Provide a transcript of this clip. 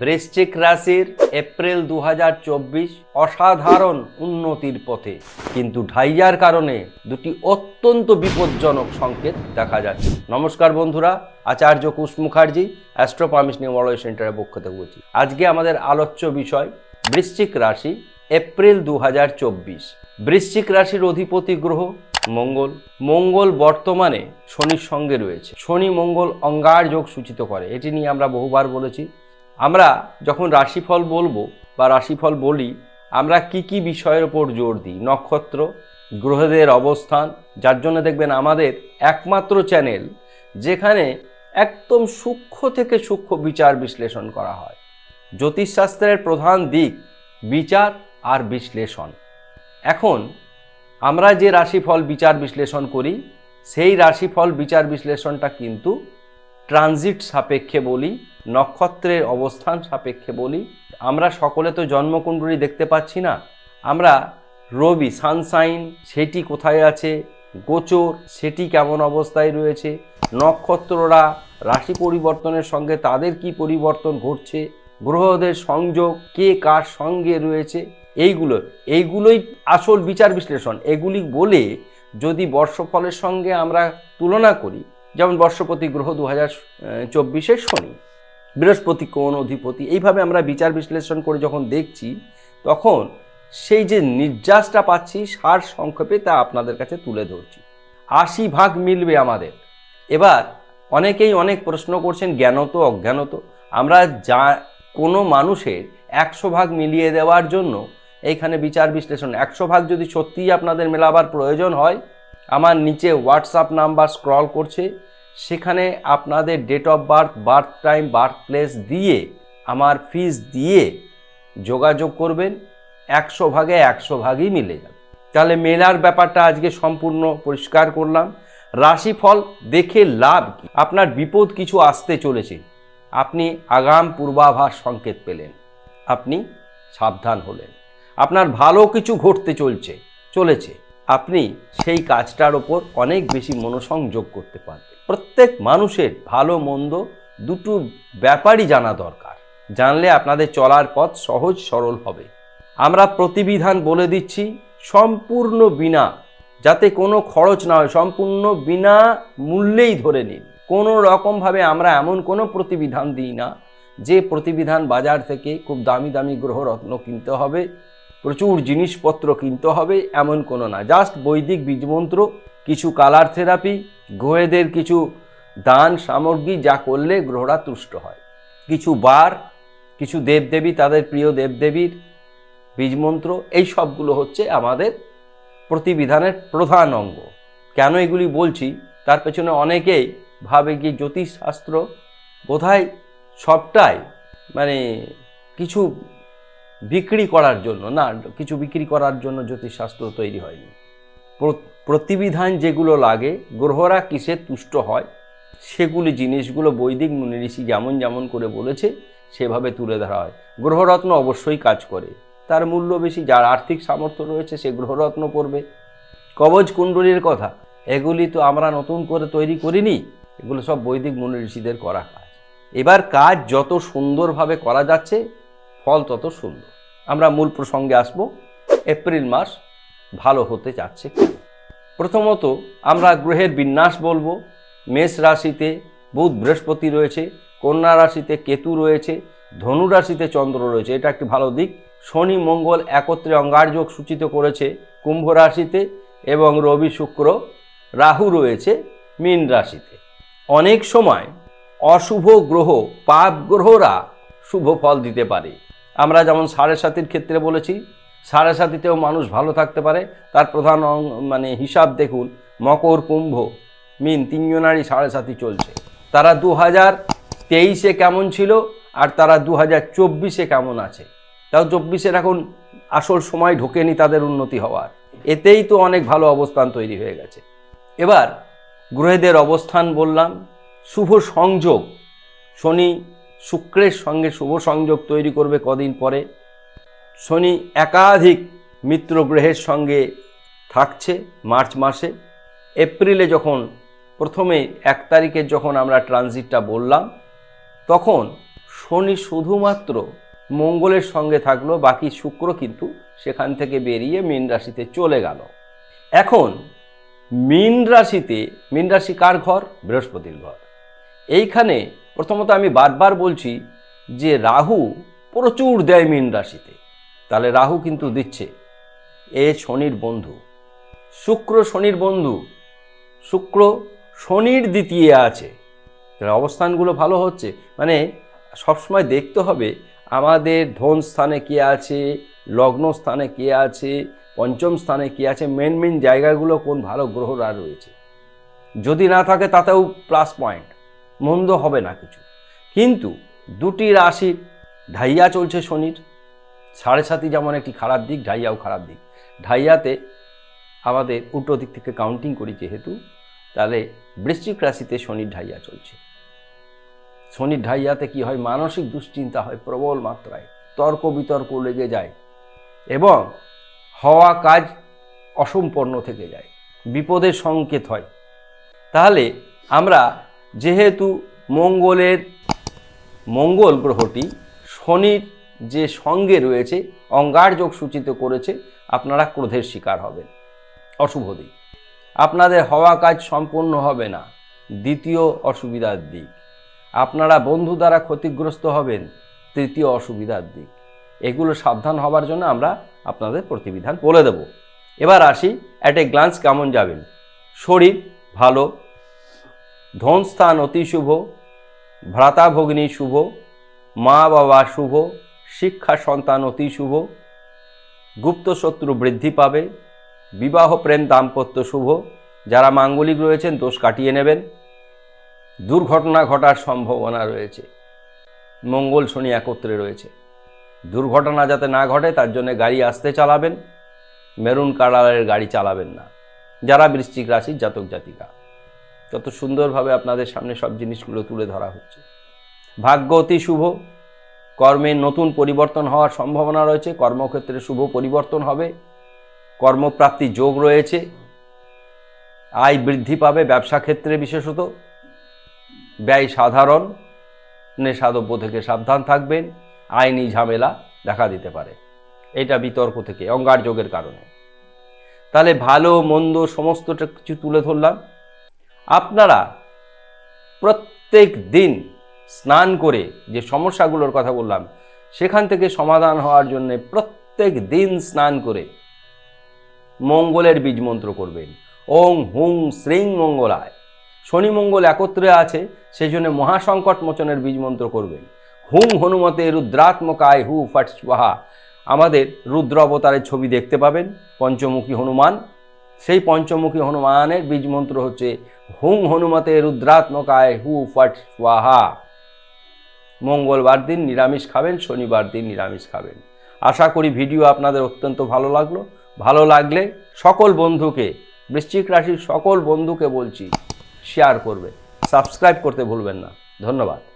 বৃশ্চিক রাশির এপ্রিল দু হাজার চব্বিশ অসাধারণ উন্নতির পথে। কিন্তু ঢাইয়ার কারণে দুটি অত্যন্ত বিপজ্জনক সংকেত দেখা যাচ্ছে। নমস্কার বন্ধুরা, আচার্য কুশ মুখার্জি, অ্যাস্ট্রোপামিস নিউমোলজি সেন্টারের পক্ষ থেকে বলছি। আজকে আমাদের আলোচ্য বিষয়, বৃশ্চিক রাশি, এপ্রিল দু হাজার চব্বিশ। বৃশ্চিক রাশির অধিপতি গ্রহ, মঙ্গল। মঙ্গল বর্তমানে শনির সঙ্গে রয়েছে। শনি মঙ্গল অঙ্গার যোগ সূচিত করে। এটি নিয়ে আমরা বহুবার বলেছি। আমরা যখন রাশিফল বলব বা রাশিফল বলি, আমরা কি কি বিষয়ের ওপর জোর দিই? নক্ষত্র, গ্রহদের অবস্থান, যার জন্য দেখবেন আমাদের একমাত্র চ্যানেল, যেখানে একদম সূক্ষ্ম থেকে সূক্ষ্ম বিচার বিশ্লেষণ করা হয়। জ্যোতিষশাস্ত্রের প্রধান দিক বিচার আর বিশ্লেষণ। এখন আমরা যে রাশিফল বিচার বিশ্লেষণ করি, সেই রাশিফল বিচার বিশ্লেষণটা কিন্তু ট্রানজিট সাপেক্ষে বলি নক্ষত্রের অবস্থান সাপেক্ষে বলি, আমরা সকলে তো জন্মকুণ্ডলী দেখতে পাচ্ছি না। আমরা রবি, সানসাইন, সেটি কোথায় আছে? গোচর, সেটি কেমন অবস্থায় রয়েছে? নক্ষত্ররা রাশি পরিবর্তনের সঙ্গে তাদের কি পরিবর্তন ঘটছে? গ্রহদের সংযোগ কে কার সঙ্গে রয়েছে? এইগুলো, এইগুলোই আসল বিচার বিশ্লেষণ। এগুলি বলে যদি বর্ষফলের সঙ্গে আমরা তুলনা করি, যেমন বর্ষপতি গ্রহ দু হাজার চব্বিশে শনি বৃহস্পতি কোন অধিপতি, এইভাবে আমরা বিচার বিশ্লেষণ করে যখন দেখছি, তখন সেই যে নির্যাসটা পাচ্ছি, সার সংক্ষেপে তা আপনাদের কাছে তুলে ধরছি। আশি ভাগ মিলবে আমাদের। এবার অনেকেই অনেক প্রশ্ন করছেন, জ্ঞানত, অজ্ঞানত? আমরা যা, কোনো মানুষের একশো ভাগ মিলিয়ে দেওয়ার জন্য এইখানে বিচার বিশ্লেষণ, একশো ভাগ যদি সত্যিই আপনাদের মেলাবার প্রয়োজন হয়, আমার নিচে হোয়াটসঅ্যাপ নাম্বার স্ক্রল করছে সেখানে আপনাদের date of birth birth time birth place দিয়ে, আমার ফিস দিয়ে যোগাযোগ করবেন। একশো ভাগে একশো ভাগই মিলে যাবে। তাহলে মেলার ব্যাপারটা আজকে সম্পূর্ণ পরিষ্কার করলাম। রাশিফল দেখে লাভ কি? আপনার বিপদ কিছু আসতে চলেছে। আপনি আগাম পূর্বাভাস সংকেত পেলেন। আপনি সাবধান হলেন। আপনার ভালো কিছু ঘটতে চলছে, চলেছে। আপনি সেই কাজটার ওপর অনেক বেশি মনোসংযোগ করতে পারবেন। প্রত্যেক মানুষের ভালো, মন্দ দুটো ব্যাপারই জানা দরকার। জানলে আপনাদের চলার পথ সহজ, সরল হবে। আমরা প্রতিবিধান বলে দিচ্ছি, সম্পূর্ণ বিনা, যাতে কোনো খরচ না হয়, সম্পূর্ণ বিনা মূল্যেই ধরে নিন। কোনো রকমভাবে আমরা এমন কোনো প্রতিবিধান দিই না, যে প্রতিবিধান বাজার থেকে খুব দামি দামি গ্রহরত্ন কিনতে হবে, প্রচুর জিনিসপত্র কিনতে হবে, এমন কোনো না। জাস্ট বৈদিক বীজমন্ত্র কিছু কালার থেরাপি গ্রহেদের কিছু দান সামগ্রী যা করলে গ্রহরা তুষ্ট হয়। কিছু বার, কিছু দেবদেবী, তাদের প্রিয় দেবদেবীর বীজমন্ত্র, এই সবগুলো হচ্ছে আমাদের প্রতিবিধানের প্রধান অঙ্গ। কেন এগুলি বলছি? তার পেছনে অনেকেই ভাবে কি জ্যোতিষশাস্ত্র বোধহয় সবটাই মানে কিছু বিক্রি করার জন্য, না, কিছু বিক্রি করার জন্য জ্যোতিষশাস্ত্র তৈরি হয়নি। প্রতিবিধান যেগুলো লাগে, গ্রহরা কিসে তুষ্ট হয়, সেগুলি জিনিসগুলো বৈদিক মুনি ঋষি যেমন যেমন করে বলেছে, সেভাবে তুলে ধরা হয়। গ্রহরত্ন অবশ্যই কাজ করে। তার মূল্য বেশি, যার আর্থিক সামর্থ্য রয়েছে, সে গ্রহরত্ন পড়বে কবচ কুণ্ডলীর কথা, এগুলি তো আমরা নতুন করে তৈরি করিনি, এগুলো সব বৈদিক মুনি ঋষিদের করা কাজ। এবার কাজ যত সুন্দরভাবে করা যাচ্ছে, ফল তত সুন্দর। আমরা মূল প্রসঙ্গে আসব, এপ্রিল মাস ভালো হতে যাচ্ছে কেন? প্রথমত আমরা গ্রহের বিন্যাস বলব। মেষ রাশিতে বুধ বৃহস্পতি রয়েছে, কন্যা রাশিতে কেতু রয়েছে, ধনু রাশিতে চন্দ্র রয়েছে। এটা একটি ভালো দিক। শনি, মঙ্গল একত্রে অঙ্গারযোগ সূচিত করেছে কুম্ভ রাশিতে এবং রবি, শুক্র, রাহু রয়েছে মীন রাশিতে। অনেক সময় অশুভ গ্রহ, পাপ গ্রহরা শুভ ফল দিতে পারে। আমরা যেমন সাড়ে সাতির ক্ষেত্রে বলেছি সাড়ে সাতিতেও মানুষ ভালো থাকতে পারে। তার প্রধান মানে হিসাব দেখুন, মকর, কুম্ভ, মিন, তিনজনারই সাড়ে সাতি চলছে। তারা দু হাজার তেইশে কেমন ছিল আর তারা দু হাজার চব্বিশে কেমন আছে? তাও চব্বিশের এখন আসল সময় ঢোকেনি তাদের উন্নতি হওয়ার। এতেই তো অনেক ভালো অবস্থান তৈরি হয়ে গেছে। এবার গ্রহেদের অবস্থান বললাম। শুভ সংযোগ। শনি শুক্রের সঙ্গে শুভ সংযোগ তৈরি করবে কদিন পরে। শনি একাধিক মিত্র গ্রহের সঙ্গে থাকছে মার্চ মাসে। এপ্রিলে যখন প্রথমে এক তারিখে যখন আমরা ট্রানজিটটা বললাম, তখন শনি শুধুমাত্র মঙ্গলের সঙ্গে থাকল, বাকি শুক্র কিন্তু সেখান থেকে বেরিয়ে মীন রাশিতে চলে গেল। এখন মীন রাশিতে, মীন রাশি কার ঘর? বৃহস্পতির ঘর। এইখানে প্রথমত আমি বারবার বলছি যে রাহু প্রচুর দেয় মীন রাশিতে। তাহলে রাহু কিন্তু দিচ্ছে। এ শনির বন্ধু। শুক্র শনির বন্ধু। শুক্র শনির দ্বিতীয় আছে। তাহলে অবস্থানগুলো ভালো হচ্ছে। মানে সবসময় দেখতে হবে, আমাদের ধন স্থানে কে আছে, লগ্ন স্থানে কে আছে, পঞ্চম স্থানে কে আছে মেন মেন জায়গাগুলো কোন ভালো গ্রহরা রয়েছে। যদি না থাকে তাতেও প্লাস পয়েন্ট মন্দ হবে না কিছু। কিন্তু দুটি রাশির ঢাইয়া চলছে শনির। সাড়ে সাতই যেমন একটি খারাপ দিক, ঢাইয়াও খারাপ দিক। ঢাইয়াতে আমাদের উল্টো দিক থেকে কাউন্টিং করি যেহেতু, তাহলে বৃশ্চিক রাশিতে শনির ঢাইয়া চলছে। শনির ঢাইয়াতে কি হয়? মানসিক দুশ্চিন্তা হয় প্রবল মাত্রায়, তর্ক বিতর্ক লেগে যায় এবং হওয়া কাজ অসম্পন্ন থেকে যায়, বিপদের সংকেত হয়। তাহলে আমরা যেহেতু মঙ্গলের মঙ্গল গ্রহটি শনির যে সঙ্গে রয়েছে, অঙ্গার যোগ সূচিত করেছে, আপনারা ক্রোধের শিকার হবেন। অশুভ দিক। আপনাদের হওয়া কাজ সম্পূর্ণ হবে না। দ্বিতীয় অসুবিধার দিক। আপনারা বন্ধু দ্বারা ক্ষতিগ্রস্ত হবেন। তৃতীয় অসুবিধার দিক। এগুলো সাবধান হবার জন্য আমরা আপনাদের প্রতিবিধান বলে দেব। এবার আসি অ্যাট এ গ্লান্স কেমন যাবেন। শরীর ভালো ধন স্থান অতি শুভ, ভ্রাতা ভগ্নী শুভ মা বাবা শুভ শিক্ষা সন্তান অতি শুভ। গুপ্ত শত্রু বৃদ্ধি পাবে। বিবাহ প্রেম দাম্পত্য শুভ। যারা মাঙ্গলিক রয়েছেন, দোষ কাটিয়ে নেবেন। দুর্ঘটনা ঘটার সম্ভাবনা রয়েছে। মঙ্গল শনি একত্রে রয়েছে। দুর্ঘটনা যাতে না ঘটে, তার জন্য গাড়ি আসতে চালাবেন। মেরুন কালারের গাড়ি চালাবেন না। যারা বৃশ্চিক রাশির জাতক জাতিকা কত সুন্দরভাবে আপনাদের সামনে সব জিনিসগুলো তুলে ধরা হচ্ছে। ভাগ্য অতি শুভ। কর্মে নতুন পরিবর্তন হওয়ার সম্ভাবনা রয়েছে, কর্মক্ষেত্রে শুভ পরিবর্তন হবে, কর্মপ্রাপ্তি যোগ রয়েছে, আয় বৃদ্ধি পাবে ব্যবসা ক্ষেত্রে বিশেষত, ব্যয় সাধারণ নেশাদ্রব্য থেকে সাবধান থাকবেন আইনি ঝামেলা দেখা দিতে পারে, এটা বিতর্ক থেকে, অঙ্গার যোগের কারণে। তাহলে ভালো, মন্দ সমস্তটা কিছু তুলে ধরলাম। আপনারা প্রত্যেক দিন স্নান করে যে সমস্যাগুলোর কথা বললাম, সেখান থেকে সমাধান হওয়ার জন্য প্রত্যেক দিন স্নান করে মঙ্গলের বীজ মন্ত্র করবেন। ওং হুং শ্রীং মঙ্গলায়। শনি মঙ্গল একত্রে আছে, সেই জন্য মহাসংকট মোচনের বীজ মন্ত্র করবেন। হুং হনুমতে রুদ্রাত্মকায় হু ফট স্বাহা। আমাদের রুদ্র অবতারের ছবি দেখতে পাবেন, পঞ্চমুখী হনুমান। সেই পঞ্চমুখী হনুমানের বীজ মন্ত্র হচ্ছে, হুং হনুমতে রুদ্রাত্মকায় হু ফট স্বাহা। মঙ্গলবার দিন নিরামিষ খাবেন, শনিবার দিন নিরামিষ খাবেন। আশা করি ভিডিও আপনাদের অত্যন্ত ভালো লাগল। ভালো লাগলে সকল বন্ধুকে, বৃশ্চিক রাশির সকল বন্ধুকে বলছি শেয়ার করবে সাবস্ক্রাইব করতে ভুলবেন না। ধন্যবাদ।